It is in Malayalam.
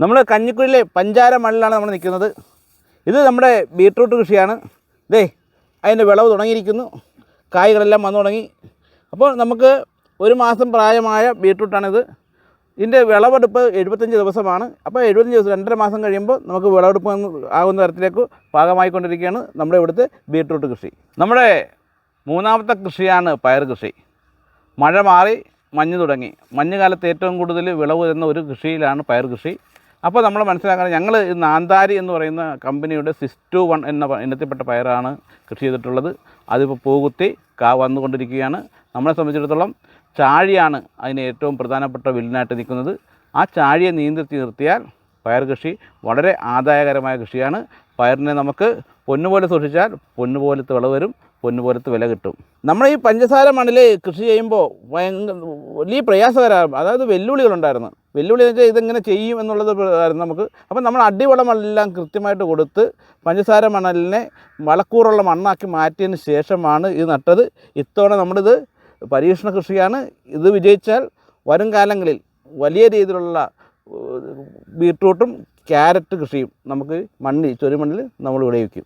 നമ്മൾ കഞ്ഞിക്കുഴിയിലെ പഞ്ചാര മണ്ണിലാണ് നമ്മൾ നിൽക്കുന്നത്. ഇത് നമ്മുടെ ബീട്രൂട്ട് കൃഷിയാണ്. ദേ അതിന്റെ വിളവ് തുടങ്ങിയിരിക്കുന്നു. കായ്കളെല്ലാം വന്നു തുടങ്ങി. അപ്പോൾ നമുക്ക് ഒരു മാസം പ്രായമായ ബീട്രൂട്ടാണിത്. ഇതിന്റെ വിളവെടുപ്പ് എഴുപത്തഞ്ച് ദിവസമാണ്. അപ്പോൾ എഴുപത്തഞ്ച് ദിവസം രണ്ടര മാസം കഴിയുമ്പോൾ നമുക്ക് വിളവെടുപ്പ് ആകുന്ന തരത്തിലേക്ക് പാകമായിക്കൊണ്ടിരിക്കുകയാണ് നമ്മുടെ ഇവിടുത്തെ ബീട്രൂട്ട് കൃഷി. നമ്മുടെ മൂന്നാമത്തെ കൃഷിയാണ് പയർ കൃഷി. മഴ മാറി മഞ്ഞ് തുടങ്ങി. മഞ്ഞുകാലത്ത് ഏറ്റവും കൂടുതൽ വിളവ് തരുന്ന ഒരു കൃഷിയിലാണ് പയർ കൃഷി. അപ്പോൾ നമ്മൾ മനസ്സിലാക്കണം ഞങ്ങൾ നാന്താരി എന്ന് പറയുന്ന കമ്പനിയുടെ സിക്സ് ടു വൺ എന്ന ഇനത്തിൽപ്പെട്ട പയറാണ് കൃഷി ചെയ്തിട്ടുള്ളത്. അതിപ്പോൾ പൂകുത്തി കാ വന്നുകൊണ്ടിരിക്കുകയാണ്. നമ്മളെ സംബന്ധിച്ചിടത്തോളം ചാഴിയാണ് അതിന് ഏറ്റവും പ്രധാനപ്പെട്ട വില്ലനായിട്ട് നിൽക്കുന്നത്. ആ ചാഴിയെ നിയന്ത്രിച്ച് നിർത്തിയാൽ പയർ കൃഷി വളരെ ആദായകരമായ കൃഷിയാണ്. പയറിനെ നമുക്ക് പൊന്നുപോലെ സൂക്ഷിച്ചാൽ പൊന്നുപോലത്തെ വിളവ് വരും പൊന്നുപോലത്തെ വില കിട്ടും. നമ്മൾ ഈ പഞ്ചസാര മണ്ണിൽ കൃഷി ചെയ്യുമ്പോൾ ഭയങ്കര വലിയ പ്രയാസകരമാണ് അതായത് വെല്ലുവിളികളുണ്ടായിരുന്നു. വെല്ലുവിളി എന്ന് വെച്ചാൽ ഇതെങ്ങനെ ചെയ്യും എന്നുള്ളത് ആയിരുന്നു നമുക്ക്. അപ്പം നമ്മൾ അടിവളമെല്ലാം കൃത്യമായിട്ട് കൊടുത്ത് പഞ്ചസാര മണലിനെ വളക്കൂറുള്ള മണ്ണാക്കി മാറ്റിയതിന് ശേഷമാണ് ഇത് നട്ടത്. ഇത്തവണ നമ്മളിത് പരീക്ഷണ കൃഷിയാണ്. ഇത് വിജയിച്ചാൽ വരും കാലങ്ങളിൽ വലിയ രീതിയിലുള്ള ബീട്രൂട്ടും ക്യാരറ്റ് കൃഷിയും നമുക്ക് മണ്ണിൽ ചൊരുമണ്ണിൽ നമ്മൾ വിളയിക്കും.